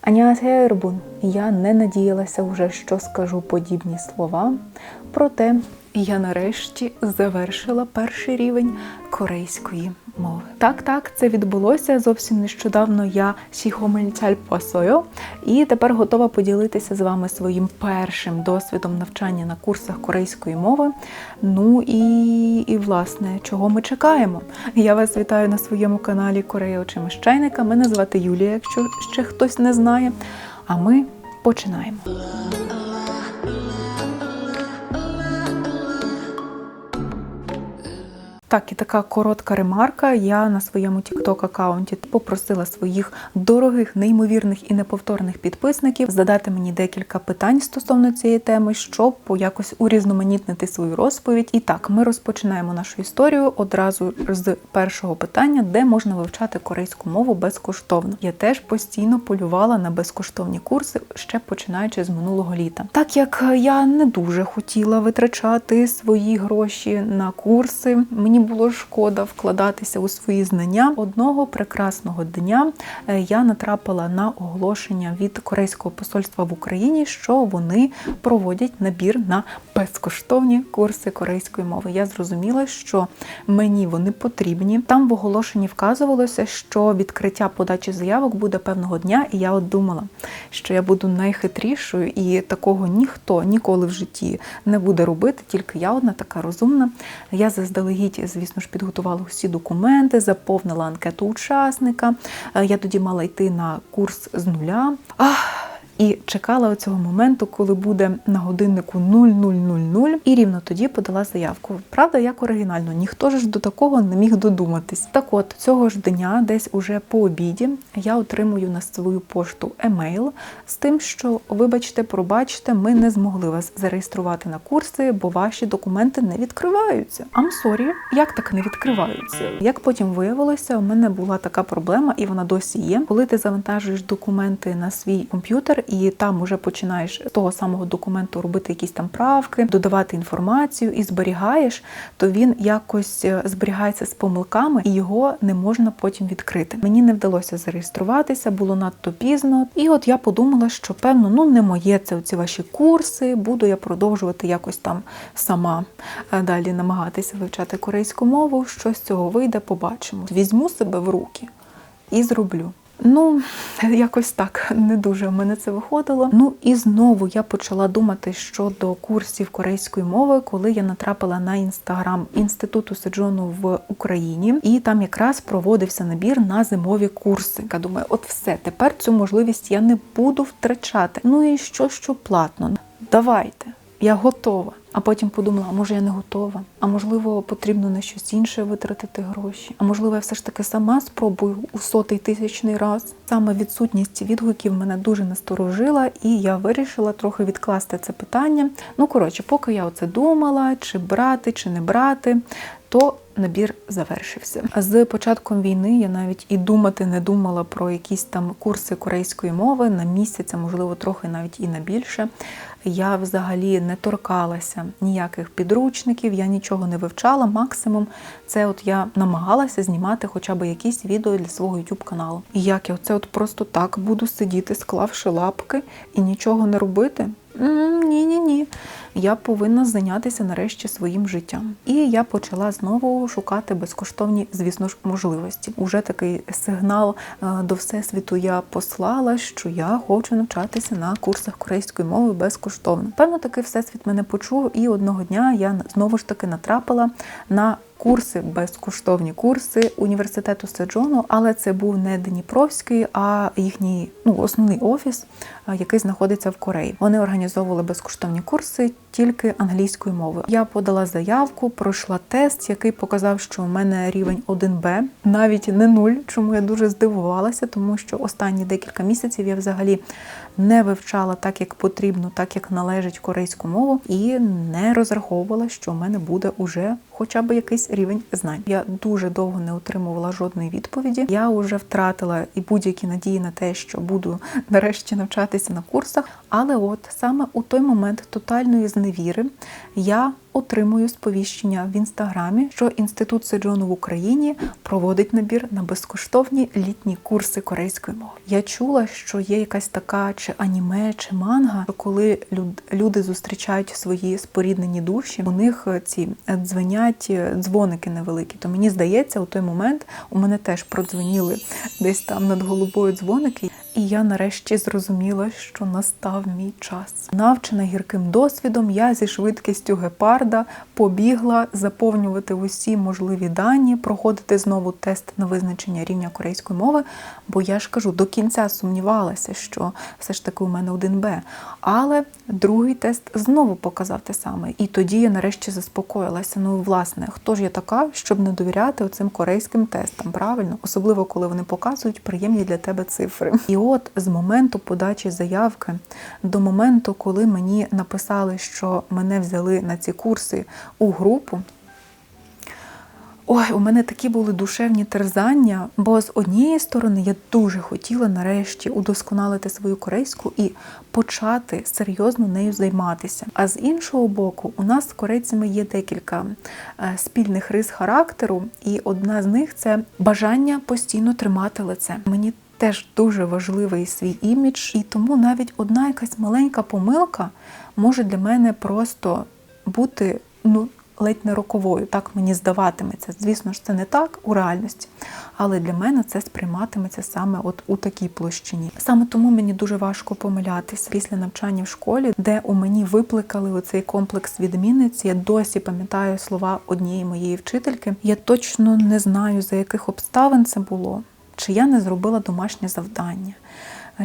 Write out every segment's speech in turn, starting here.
Анятея Ербун. Я не надіялася вже, що скажу подібні слова. Проте я нарешті завершила перший рівень корейської мови. Так, так, це відбулося зовсім нещодавно. Я сіхомельцяль посою, і тепер готова поділитися з вами своїм першим досвідом навчання на курсах корейської мови. Ну і, і власне, чого ми чекаємо? Я вас вітаю на своєму каналі Корея очима чайника. Мене звати Юлія, якщо ще хтось не знає. А ми починаємо. Так, і така коротка ремарка. Я на своєму TikTok аккаунті попросила своїх дорогих, неймовірних і неповторних підписників задати мені декілька питань стосовно цієї теми, щоб якось урізноманітнити свою розповідь. І так, ми розпочинаємо нашу історію одразу з першого питання, де можна вивчати корейську мову безкоштовно. Я теж постійно полювала на безкоштовні курси, ще починаючи з минулого літа. Так як я не дуже хотіла витрачати свої гроші на курси, мені було шкода вкладатися у свої знання. Одного прекрасного дня е, я натрапила на оголошення від корейського посольства в Україні, що вони проводять набір на безкоштовні курси корейської мови. Я зрозуміла, що мені вони потрібні. Там в оголошенні вказувалося, що відкриття подачі заявок буде певного дня, і я от думала, що я буду найхитрішою, і такого ніхто ніколи в житті не буде робити, тільки я одна така розумна. Я заздалегідь, звісно ж, підготувала усі документи, заповнила анкету учасника. Е, Я тоді мала йти на курс з нуля. Ах, і чекала цього моменту, коли буде на годиннику 0000, і рівно тоді подала заявку. Правда, як оригінально, ніхто ж до такого не міг додуматись. Так от цього ж дня, десь уже по обіді, я отримую на свою пошту емейл з тим, що, вибачте, пробачте, ми не змогли вас зареєструвати на курси, бо ваші документи не відкриваються. I'm sorry, як так не відкриваються? Як потім виявилося, у мене була така проблема, і вона досі є. Коли ти завантажуєш документи на свій комп'ютер і там уже починаєш з того самого документу робити якісь там правки, додавати інформацію і зберігаєш, то він якось е, зберігається з помилками і його не можна потім відкрити. Мені не вдалося зареєструватися, було надто пізно. І от я подумала, що певно, ну не моє це ці ваші курси. Буду я продовжувати якось там сама е, далі намагатися вивчати корейську мову. Що з цього вийде, побачимо. Візьму себе в руки і зроблю. Ну, якось так не дуже в мене це виходило. Ну і знову я почала думати щодо курсів корейської мови, коли я натрапила на інстаграм інституту Седжону в Україні, і там якраз проводився набір на зимові курси. Я думаю, от все, тепер цю можливість я не буду втрачати. Ну і що, що платно? Давайте, я готова. А потім подумала, а може я не готова, а можливо, потрібно на щось інше витратити гроші. А можливо, я все ж таки сама спробую у сотий тисячний раз. Саме відсутність відгуків мене дуже насторожила, і я вирішила трохи відкласти це питання. Ну коротше, поки я оце думала, чи брати, чи не брати, то набір завершився. А з початком війни я навіть і думати не думала про якісь там курси корейської мови на місяць, а можливо, трохи навіть і на більше. Я взагалі не торкалася ніяких підручників, я нічого не вивчала. Максимум, це от я намагалася знімати хоча б якісь відео для свого youtube каналу. І як я оце от просто так буду сидіти, склавши лапки і нічого не робити? Ні, ні, ні. Я повинна зайнятися нарешті своїм життям. І я почала знову шукати безкоштовні, звісно ж, можливості. Уже такий сигнал е, до всесвіту я послала, що я хочу навчатися на курсах корейської мови безкоштовно. Певно, таки всесвіт мене почув, і одного дня я знову ж таки натрапила на. Курси, безкоштовні курси університету Седжону, але це був не Дніпровський, а їхній ну, основний офіс, який знаходиться в Кореї. Вони організовували безкоштовні курси тільки англійською мовою. Я подала заявку, пройшла тест, який показав, що у мене рівень 1Б, навіть не 0, чому я дуже здивувалася, тому що останні декілька місяців я взагалі не вивчала так, як потрібно, так як належить корейську мову, і не розраховувала, що в мене буде уже хоча б якийсь рівень знань. Я дуже довго не отримувала жодної відповіді. Я вже втратила і будь-які надії на те, що буду нарешті навчатися на курсах. Але от саме у той момент тотальної зневіри я отримую сповіщення в інстаграмі, що інститут Седжону в Україні проводить набір на безкоштовні літні курси корейської мови. Я чула, що є якась така чи аніме, чи манга, що коли люд- люди зустрічають свої споріднені душі, у них е, ці е, дзвенять е, дзвоники невеликі. То мені здається, у той момент у мене теж продзвеніли десь там над головою дзвоники. І я нарешті зрозуміла, що настав мій час. Навчена гірким досвідом, я зі швидкістю гепарда побігла заповнювати усі можливі дані, проходити знову тест на визначення рівня корейської мови. Бо я ж кажу, до кінця сумнівалася, що все ж таки у мене 1Б. Але другий тест знову показав те саме. І тоді я нарешті заспокоїлася. Ну, власне, хто ж я така, щоб не довіряти оцим корейським тестам, правильно? Особливо, коли вони показують приємні для тебе цифри. І от з моменту подачі заявки до моменту, коли мені написали, що мене взяли на ці курси у групу. Ой, у мене такі були душевні терзання, бо з однієї сторони я дуже хотіла нарешті удосконалити свою корейську і почати серйозно нею займатися. А з іншого боку, у нас з корейцями є декілька е, спільних рис характеру, і одна з них це бажання постійно тримати лице. Мені теж дуже важливий свій імідж, і тому навіть одна якась маленька помилка може для мене просто бути ну ледь не роковою. Так мені здаватиметься. Звісно ж, це не так у реальності, але для мене це сприйматиметься саме от у такій площині. Саме тому мені дуже важко помилятися після навчання в школі, де у мені викликали оцей комплекс відмінниці. Я досі пам'ятаю слова однієї моєї вчительки. Я точно не знаю, за яких обставин це було, чи я не зробила домашнє завдання.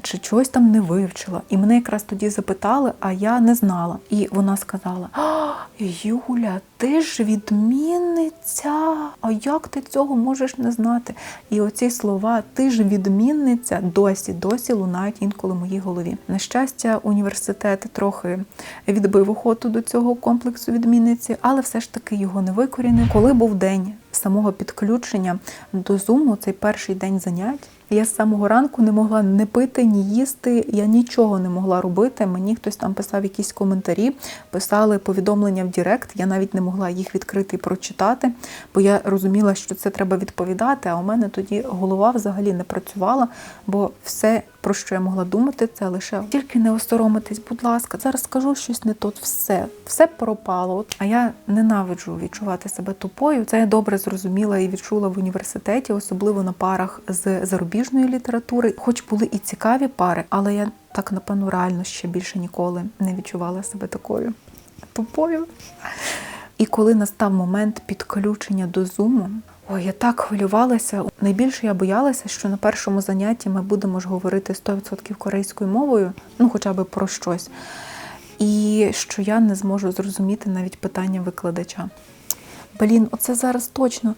Чи чогось там не вивчила. І мене якраз тоді запитали, а я не знала. І вона сказала: «А, Юля, ти ж відмінниця. А як ти цього можеш не знати? І оці слова Ти ж відмінниця досі, досі лунають інколи в моїй голові. На щастя, університет трохи відбив охоту до цього комплексу відмінниці, але все ж таки його не викорінив. Коли був день самого підключення до зуму, цей перший день занять. Я з самого ранку не могла не пити, ні їсти. Я нічого не могла робити. Мені хтось там писав якісь коментарі, писали повідомлення в Директ. Я навіть не могла їх відкрити і прочитати, бо я розуміла, що це треба відповідати. А у мене тоді голова взагалі не працювала, бо все, про що я могла думати, це лише тільки не осоромитись, будь ласка, зараз скажу щось не тут. Все, все пропало. А я ненавиджу відчувати себе тупою. Це я добре зрозуміла і відчула в університеті, особливо на парах з зарубіжної літератури. Хоч були і цікаві пари, але я так напевно реально ще більше ніколи не відчувала себе такою тупою. І коли настав момент підключення до зуму, ой, я так хвилювалася. Найбільше я боялася, що на першому занятті ми будемо ж говорити 100% корейською мовою, ну хоча б про щось. І що я не зможу зрозуміти навіть питання викладача. Блін, оце зараз точно.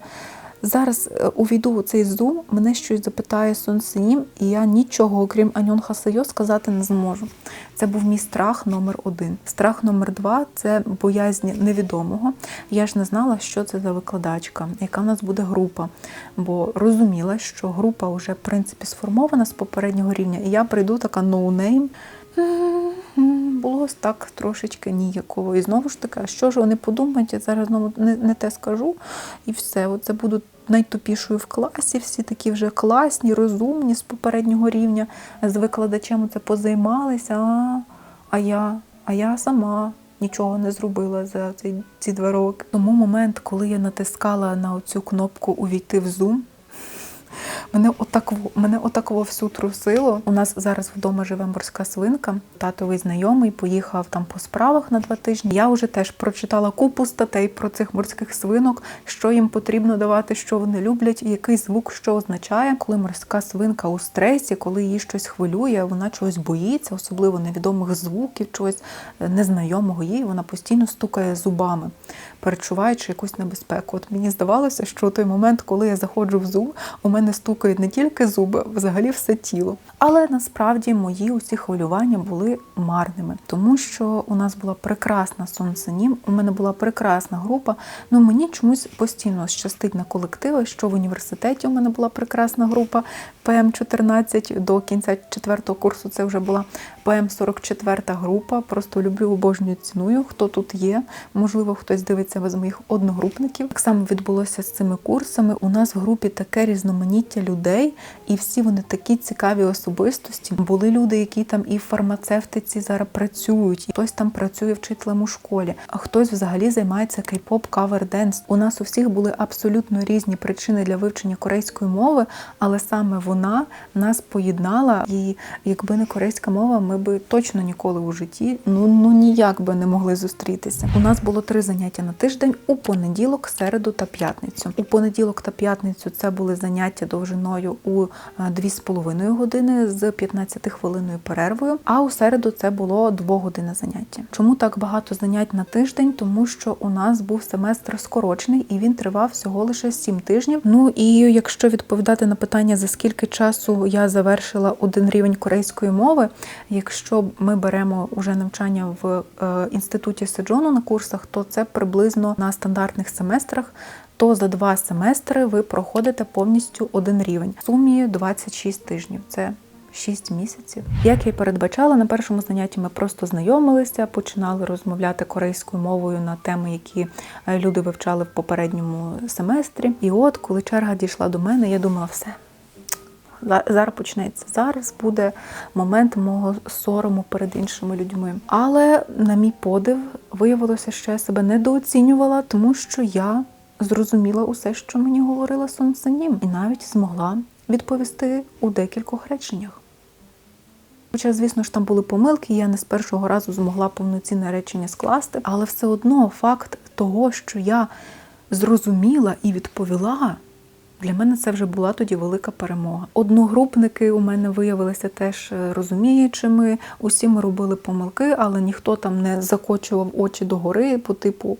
Зараз е, увійду у цей зум, мене щось запитає Сон Синім, і я нічого, окрім Аньон Хасайо, сказати не зможу. Це був мій страх номер один. Страх номер два це боязнь невідомого. Я ж не знала, що це за викладачка, яка в нас буде група. Бо розуміла, що група вже в принципі сформована з попереднього рівня, і я прийду така ноунейм. Було ось так трошечки ніяково. І знову ж таки, що ж вони подумають, я зараз знову не, не те скажу, і все. Оце буду найтупішою в класі, всі такі вже класні, розумні з попереднього рівня. З викладачем це позаймалися. А, а я, а я сама. Нічого не зробила за ці, ці два роки. Тому момент, коли я натискала на цю кнопку Увійти в Zoom, Мене отаково, мене отаково всю трусило. У нас зараз вдома живе морська свинка. Татовий знайомий поїхав там по справах на два тижні. Я вже теж прочитала купу статей про цих морських свинок, що їм потрібно давати, що вони люблять, і який звук що означає. Коли морська свинка у стресі, коли її щось хвилює, вона чогось боїться, особливо невідомих звуків, чогось е, незнайомого їй. Вона постійно стукає зубами, перечуваючи якусь небезпеку. От мені здавалося, що той момент, коли я заходжу в зум, у мене стукає стукають не тільки зуби, взагалі все тіло. Але насправді мої усі хвилювання були марними, тому що у нас була прекрасна сонценім, у мене була прекрасна група. Ну мені чомусь постійно щастить на колективи, що в університеті у мене була прекрасна група ПМ-14 до кінця четвертого курсу. Це вже була ПМ-44 група. Просто люблю обожнюю ціную. Хто тут є? Можливо, хтось дивиться з моїх одногрупників. Так само відбулося з цими курсами. У нас в групі таке різноманіття людей, і всі вони такі цікаві особистості. Були люди, які там і в фармацевтиці зараз працюють, і хтось там працює вчителем у школі, а хтось взагалі займається кей-поп кавер денс. У нас у всіх були абсолютно різні причини для вивчення корейської мови, але саме вона нас поєднала. І якби не корейська мова, ми би точно ніколи у житті ну ну ніяк би не могли зустрітися. У нас було три заняття на тиждень у понеділок, середу та п'ятницю. У понеділок та п'ятницю це були заняття довжиною у е, 2,5 години з 15 хвилиною перервою. А у середу це було двогодинне заняття. Чому так багато занять на тиждень? Тому що у нас був семестр скорочений і він тривав всього лише 7 тижнів. Ну і якщо відповідати на питання, за скільки часу я завершила один рівень корейської мови, якщо ми беремо уже навчання в е, інституті Седжону на курсах, то це приблизно на стандартних семестрах. То за два семестри ви проходите повністю один рівень. В сумі 26 тижнів. Це 6 місяців. Як я й передбачала, на першому занятті ми просто знайомилися, починали розмовляти корейською мовою на теми, які е, люди вивчали в попередньому семестрі. І от, коли черга дійшла до мене, я думала, все. Зараз почнеться. Зараз буде момент мого сорому перед іншими людьми. Але на мій подив виявилося, що я себе недооцінювала, тому що я зрозуміла усе, що мені говорила Сонсанім, і навіть змогла відповісти у декількох реченнях. Хоча, звісно ж, там були помилки, я не з першого разу змогла повноцінне речення скласти, але все одно факт того, що я зрозуміла і відповіла. Для мене це вже була тоді велика перемога. Одногрупники у мене виявилися теж розуміючими. Усі ми робили помилки, але ніхто там не закочував очі догори по типу,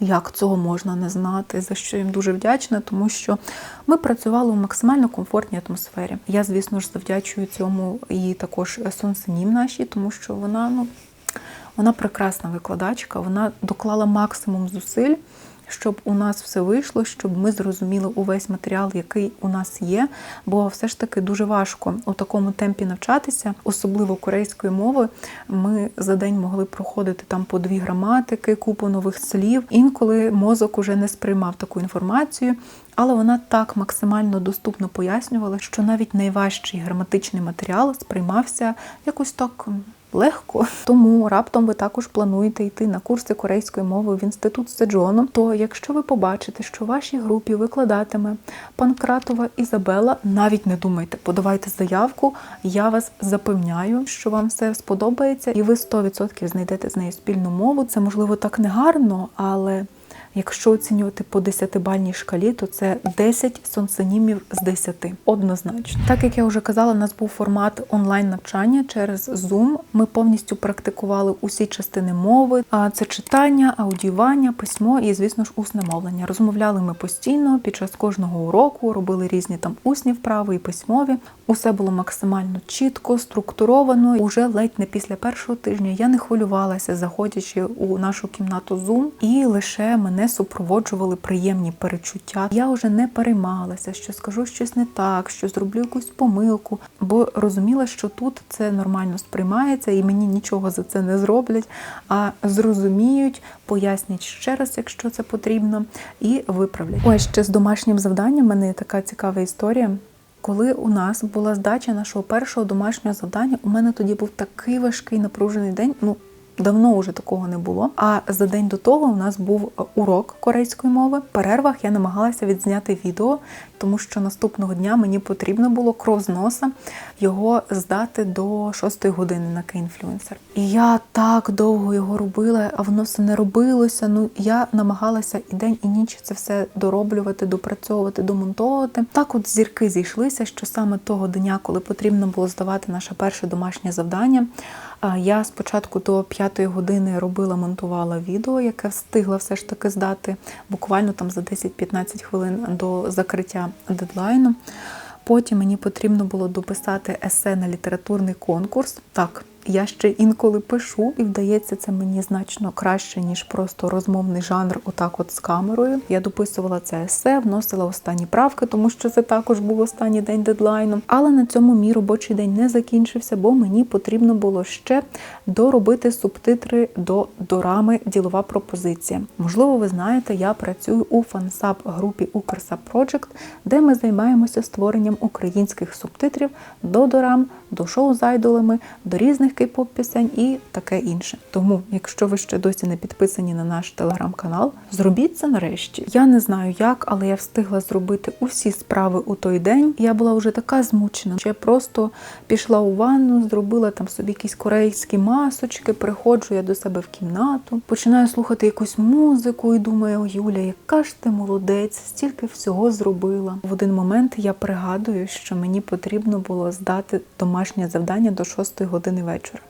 як цього можна не знати, за що їм дуже вдячна, тому що ми працювали у максимально комфортній атмосфері. Я, звісно ж, завдячую цьому і також Сонсенім нашій, тому що вона ну вона прекрасна викладачка, вона доклала максимум зусиль щоб у нас все вийшло, щоб ми зрозуміли увесь матеріал, який у нас є. Бо все ж таки дуже важко у такому темпі навчатися, особливо корейської мови. Ми за день могли проходити там по дві граматики, купу нових слів. Інколи мозок уже не сприймав таку інформацію. Але вона так максимально доступно пояснювала, що навіть найважчий граматичний матеріал сприймався якось так легко. Тому раптом ви також плануєте йти на курси корейської мови в інститут Седжону. То якщо ви побачите, що в вашій групі викладатиме Панкратова Ізабела, навіть не думайте, подавайте заявку. Я вас запевняю, що вам все сподобається, і ви 100% знайдете з нею спільну мову. Це можливо так не гарно, але. Якщо оцінювати по 10-бальній шкалі, то це 10 сонценімів з 10. Однозначно. Так як я вже казала, у нас був формат онлайн-навчання через Zoom. Ми повністю практикували усі частини мови, а це читання, аудіювання, письмо і, звісно ж, усне мовлення. Розмовляли ми постійно під час кожного уроку, робили різні там усні вправи і письмові. Усе було максимально чітко, структуровано. Уже ледь не після першого тижня я не хвилювалася, заходячи у нашу кімнату Zoom, і лише мене супроводжували приємні перечуття. Я вже не переймалася, що скажу щось не так, що зроблю якусь помилку, бо розуміла, що тут це нормально сприймається, і мені нічого за це не зроблять, а зрозуміють, пояснять ще раз, якщо це потрібно, і виправлять. Ось ще з домашнім завданням в мене є така цікава історія. Коли у нас була здача нашого першого домашнього завдання, у мене тоді був такий важкий напружений день. Ну давно вже такого не було. А за день до того у нас був урок корейської мови. В перервах я намагалася відзняти відео, тому що наступного дня мені потрібно було кров з носа його здати до 6 години на Кейнфлюенсер. І я так довго його робила, а воно все не робилося. Ну я намагалася і день, і ніч це все дороблювати, допрацьовувати, домонтовувати. Так, от зірки зійшлися, що саме того дня, коли потрібно було здавати наше перше домашнє завдання. Я спочатку до п'ятої години робила, монтувала відео, яке встигла все ж таки здати буквально там за 10-15 хвилин до закриття дедлайну. Потім мені потрібно було дописати есе на літературний конкурс. Так, я ще інколи пишу, і вдається це мені значно краще, ніж просто розмовний жанр, отак, от з камерою. Я дописувала це есе, вносила останні правки, тому що це також був останній день дедлайну. Але на цьому мій робочий день не закінчився, бо мені потрібно було ще доробити субтитри до дорами Ділова пропозиція. Можливо, ви знаєте, я працюю у фансаб групі Укрсаб Project, де ми займаємося створенням українських субтитрів до дорам, до шоу з айдолами, до різних кей-поп пісень і таке інше. Тому, якщо ви ще досі не підписані на наш телеграм-канал, зробіть це нарешті. Я не знаю як, але я встигла зробити усі справи у той день. Я була вже така змучена, що я просто пішла у ванну, зробила там собі якісь корейські масочки. Приходжу я до себе в кімнату, починаю слухати якусь музику і думаю, Юля, яка ж ти молодець, стільки всього зробила. В один момент я пригадую, що мені потрібно було здати домашнє завдання до 6 години вечора.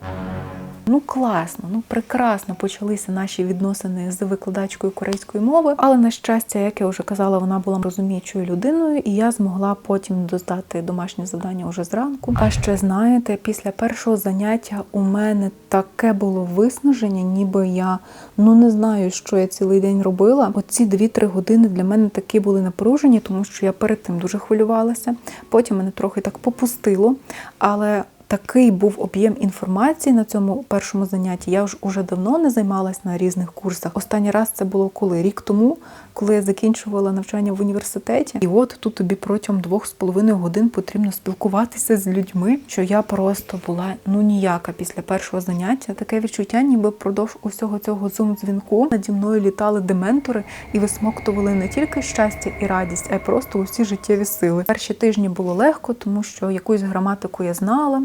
Ну класно, ну прекрасно почалися наші відносини з викладачкою корейської мови. Але на щастя, як я вже казала, вона була розуміючою людиною, і я змогла потім доздати домашнє завдання уже зранку. А ще знаєте, після першого заняття у мене таке було виснаження, ніби я ну не знаю, що я цілий день робила. Оці 2-3 години для мене такі були напружені, тому що я перед тим дуже хвилювалася. Потім мене трохи так попустило, але такий був об'єм інформації на цьому першому занятті. Я ж уже давно не займалась на різних курсах. Останній раз це було коли рік тому, коли я закінчувала навчання в університеті. І от тут тобі протягом двох з половиною годин потрібно спілкуватися з людьми, що я просто була ну ніяка після першого заняття. Таке відчуття, ніби впродовж усього цього зум-дзвінку наді мною літали дементори і висмоктували не тільки щастя і радість, а й просто усі життєві сили. Перші тижні було легко, тому що якусь граматику я знала.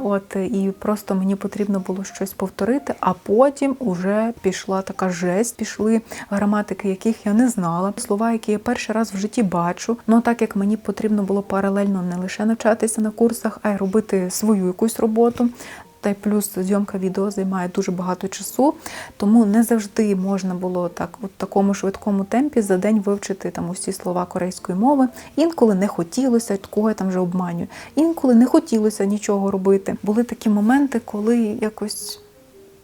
От і просто мені потрібно було щось повторити. А потім уже пішла така жесть, пішли граматики, яких я не знала. Слова, які я перший раз в житті бачу. Ну так як мені потрібно було паралельно не лише навчатися на курсах, а й робити свою якусь роботу. Та й плюс зйомка відео займає дуже багато часу, тому не завжди можна було так у такому швидкому темпі за день вивчити там усі слова корейської мови. Інколи не хотілося, кого я там вже обманюю. Інколи не хотілося нічого робити. Були такі моменти, коли якось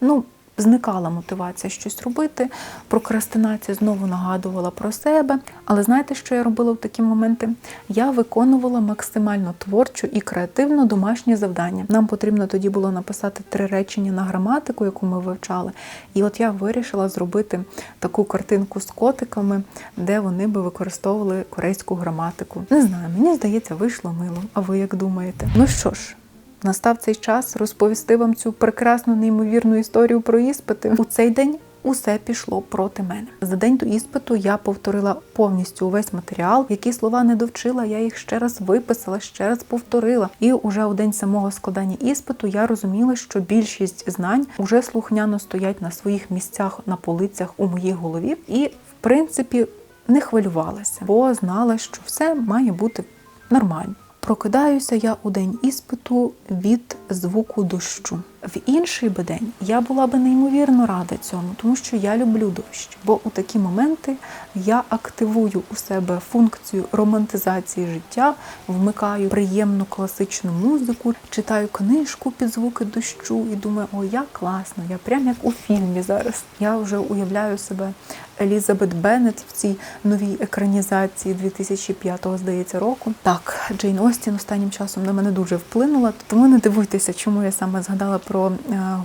ну. Зникала мотивація щось робити, прокрастинація знову нагадувала про себе. Але знаєте, що я робила в такі моменти? Я виконувала максимально творчо і креативно домашнє завдання. Нам потрібно тоді було написати три речення на граматику, яку ми вивчали. І от я вирішила зробити таку картинку з котиками, де вони би використовували корейську граматику. Не знаю, мені здається, вийшло мило. А ви як думаєте? Ну що ж. Настав цей час розповісти вам цю прекрасну неймовірну історію про іспити. У цей день усе пішло проти мене. За день до іспиту я повторила повністю увесь матеріал. Які слова не довчила, я їх ще раз виписала, ще раз повторила. І уже у день самого складання іспиту я розуміла, що більшість знань уже слухняно стоять на своїх місцях на полицях у моїй голові, і в принципі не хвилювалася, бо знала, що все має бути нормально. Прокидаюся я у день іспиту від звуку дощу. В інший би день я була би неймовірно рада цьому, тому що я люблю дощ. Бо у такі моменти я активую у себе функцію романтизації життя, вмикаю приємну класичну музику, читаю книжку під звуки дощу і думаю, о, як класно, я прям як у фільмі зараз. Я вже уявляю себе Елізабет Беннет в цій новій екранізації 2005-го, здається року. Так, Джейн Остін останнім часом на мене дуже вплинула, тому не дивуйтеся, чому я саме згадала про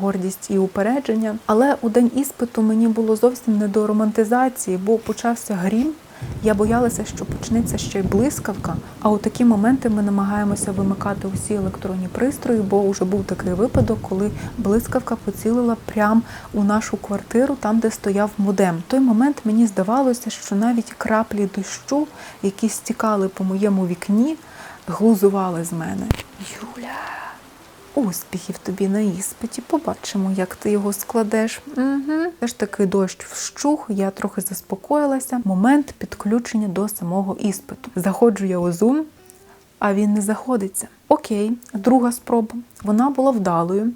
гордість і упередження. Але у день іспиту мені було зовсім не до романтизації, бо почався грім. Я боялася, що почнеться ще й блискавка. А у такі моменти ми намагаємося вимикати усі електронні пристрої, бо вже був такий випадок, коли блискавка поцілила прямо у нашу квартиру, там де стояв модем. В той момент мені здавалося, що навіть краплі дощу, які стікали по моєму вікні, глузували з мене. Юля. Успіхів тобі на іспиті, побачимо, як ти його складеш. Угу. Все ж таки дощ вщух, я трохи заспокоїлася. Момент підключення до самого іспиту. Заходжу я у Zoom, а він не заходиться. Окей, друга спроба. Вона була вдалою.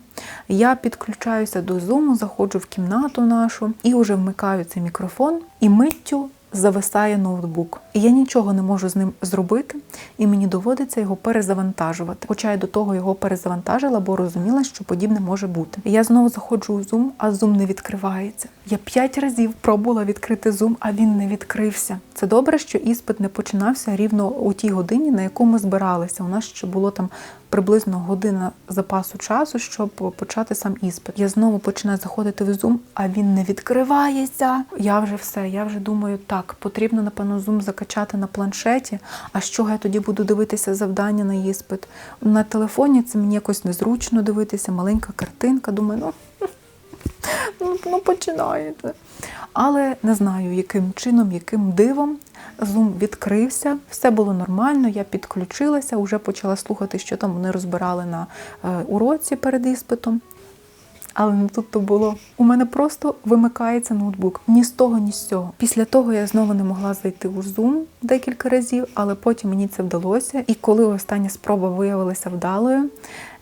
Я підключаюся до Zoom, заходжу в кімнату нашу і вже вмикаю цей мікрофон, і миттю зависає ноутбук. І я нічого не можу з ним зробити, і мені доводиться його перезавантажувати. Хоча я до того його перезавантажила, бо розуміла, що подібне може бути. Я знову заходжу у Zoom, а Zoom не відкривається. Я п'ять разів пробувала відкрити Zoom, а він не відкрився. Це добре, що іспит не починався рівно у тій годині, на яку ми збиралися. У нас ще було там приблизно година запасу часу, щоб почати сам іспит. Я знову починаю заходити в Zoom, а він не відкривається. Я вже все. Я вже думаю, так потрібно напевно Zoom закачати на планшеті. А з чого я тоді буду дивитися завдання на іспит? На телефоні це мені якось незручно дивитися. Маленька картинка. Думаю, ну. Ну, ну починаєте. Але не знаю, яким чином, яким дивом Zoom відкрився, все було нормально. Я підключилася, вже почала слухати, що там вони розбирали на е, уроці перед іспитом. Але не тут то було. У мене просто вимикається ноутбук. Ні з того, ні з цього. Після того я знову не могла зайти у Zoom декілька разів, але потім мені це вдалося. І коли остання спроба виявилася вдалою,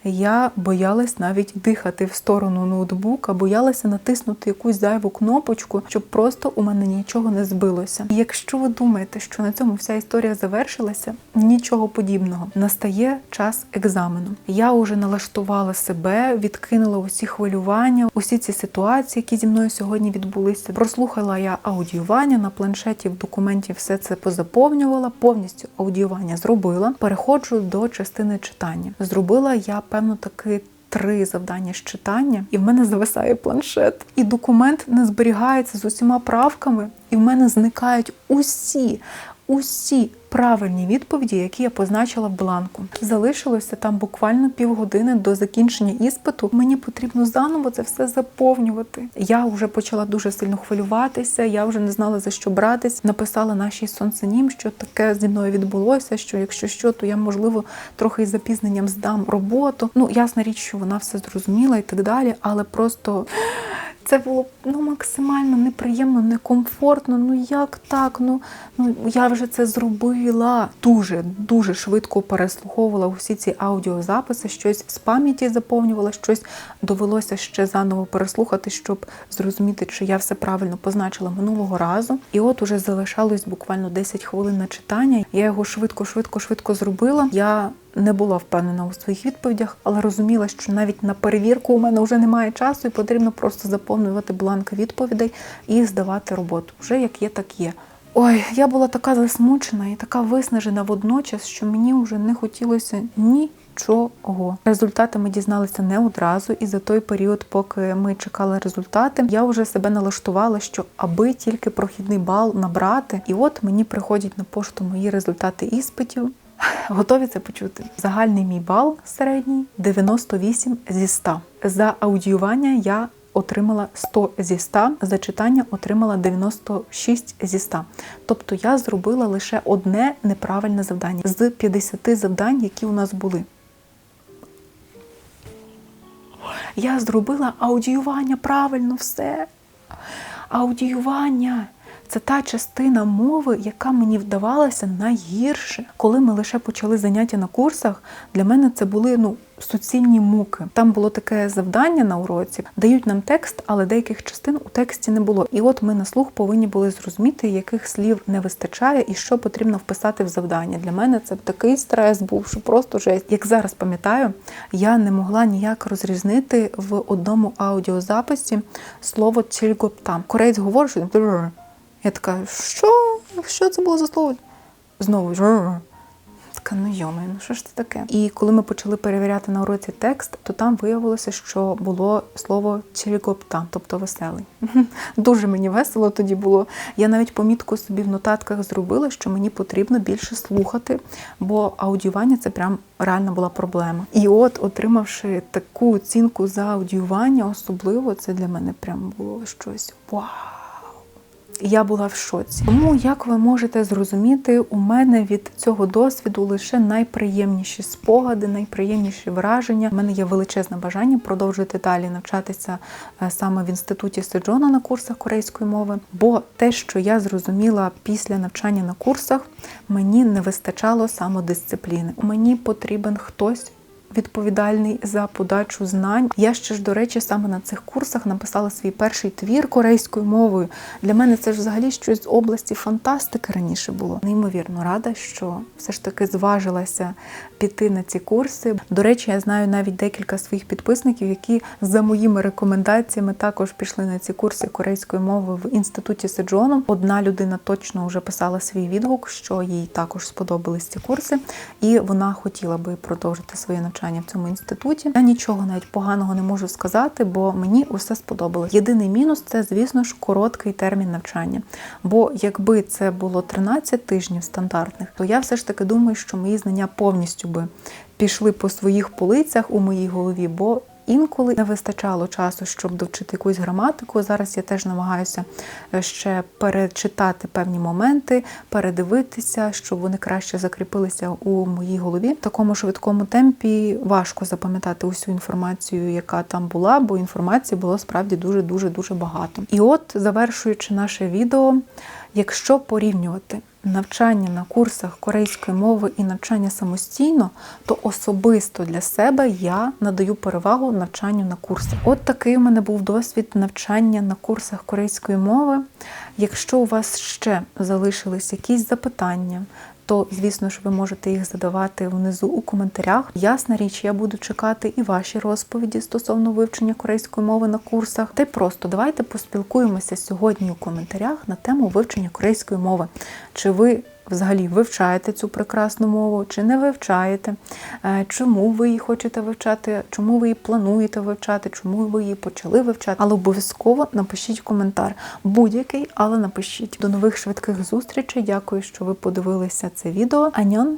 я боялась навіть дихати в сторону ноутбука, боялася натиснути якусь зайву кнопочку, щоб просто у мене нічого не збилося. І якщо ви думаєте, що на цьому вся історія завершилася, нічого подібного. Настає час екзамену. Я вже налаштувала себе, відкинула усі хвилювання, усі ці ситуації, які зі мною сьогодні відбулися. Прослухала я аудіювання на планшеті в документі, все це позаповнювала, повністю аудіювання зробила. Переходжу до частини читання. Зробила я певно таки. Три завдання з читання, і в мене зависає планшет. І документ не зберігається з усіма правками, і в мене зникають усі, усі правильні відповіді, які я позначила в бланку. Залишилося там буквально півгодини до закінчення іспиту. Мені потрібно заново це все заповнювати. Я вже почала дуже сильно хвилюватися. Я вже не знала за що братись. Написала нашій сонценім, що таке зі мною відбулося. Що якщо що, то я можливо трохи із запізненням здам роботу. Ну ясна річ, що вона все зрозуміла і так далі, але просто. Це було ну максимально неприємно, некомфортно. Ну як так? Ну ну я вже це зробила. Дуже дуже швидко переслуховувала усі ці аудіозаписи, щось з пам'яті заповнювала, щось довелося ще заново переслухати, щоб зрозуміти, чи я все правильно позначила минулого разу. І от уже залишалось буквально 10 хвилин на читання. Я його швидко, швидко, швидко зробила. Я не була впевнена у своїх відповідях, але розуміла, що навіть на перевірку у мене вже немає часу, і потрібно просто заповнювати бланки відповідей і здавати роботу. Вже як є, так є. Ой, я була така засмучена і така виснажена водночас, що мені вже не хотілося нічого. Результати ми дізналися не одразу, і за той період, поки ми чекали результати, я вже себе налаштувала, що аби тільки прохідний бал набрати, і от мені приходять на пошту мої результати іспитів. Готові це почути? Загальний мій бал середній 98 зі 100. За аудіювання я отримала 100 зі 100, за читання отримала 96 зі 100. Тобто я зробила лише одне неправильне завдання з 50 завдань, які у нас були. Я зробила аудіювання правильно все. Аудіювання це та частина мови, яка мені вдавалася найгірше. Коли ми лише почали заняття на курсах, для мене це були ну суцільні муки. Там було таке завдання на уроці, дають нам текст, але деяких частин у тексті не було. І от ми на слух повинні були зрозуміти, яких слів не вистачає і що потрібно вписати в завдання. Для мене це такий стрес був, що просто жесть. Як зараз пам'ятаю, я не могла ніяк розрізнити в одному аудіозаписі слово «тільгоптам». Кореєць говорить, що я така, що? Що це було за слово? Знову ж. така, ну йоми, ну що ж це таке? І коли ми почали перевіряти на уроці текст, то там виявилося, що було слово «челікопта», тобто веселий. Дуже мені весело тоді було. Я навіть помітку собі в нотатках зробила, що мені потрібно більше слухати, бо аудіювання це прям реально була проблема. І от, отримавши таку оцінку за аудіювання, особливо це для мене прям було щось вау. Я була в шоці. Тому, як ви можете зрозуміти, у мене від цього досвіду лише найприємніші спогади, найприємніші враження. У мене є величезне бажання продовжити далі навчатися е, саме в інституті Седжона на курсах корейської мови. Бо те, що я зрозуміла після навчання на курсах, мені не вистачало самодисципліни. Мені потрібен хтось відповідальний за подачу знань. Я ще ж, до речі, саме на цих курсах написала свій перший твір корейською мовою. Для мене це ж взагалі щось з області фантастики раніше було. Неймовірно рада, що все ж таки зважилася піти на ці курси. До речі, я знаю навіть декілька своїх підписників, які за моїми рекомендаціями також пішли на ці курси корейської мови в інституті Седжону. Одна людина точно вже писала свій відгук, що їй також сподобались ці курси, і вона хотіла би продовжити своє навчання в цьому інституті. Я нічого навіть поганого не можу сказати, бо мені усе сподобалось. Єдиний мінус це, звісно ж, короткий термін навчання. Бо якби це було 13 тижнів стандартних, то я все ж таки думаю, що мої знання повністю би пішли по своїх полицях у моїй голові, бо інколи не вистачало часу, щоб довчити якусь граматику. Зараз я теж намагаюся е, ще перечитати певні моменти, передивитися, щоб вони краще закріпилися у моїй голові. В такому швидкому темпі важко запам'ятати усю інформацію, яка там була, бо інформації було справді дуже дуже дуже багато. І от, завершуючи наше відео, якщо порівнювати навчання на курсах корейської мови і навчання самостійно, то особисто для себе я надаю перевагу навчанню на курсах. От такий у мене був досвід навчання на курсах корейської мови. Якщо у вас ще залишились якісь запитання, то, звісно ж, ви можете їх задавати внизу у коментарях. Ясна річ, я буду чекати і ваші розповіді стосовно вивчення корейської мови на курсах. Та й просто давайте поспілкуємося сьогодні у коментарях на тему вивчення корейської мови. Чи ви взагалі вивчаєте цю прекрасну мову, чи не вивчаєте? Е, Чому ви її хочете вивчати? Чому ви її плануєте вивчати? Чому ви її почали вивчати? Але обов'язково напишіть коментар. Будь-який, але напишіть. До нових швидких зустрічей. Дякую, що ви подивилися це відео. Аньон!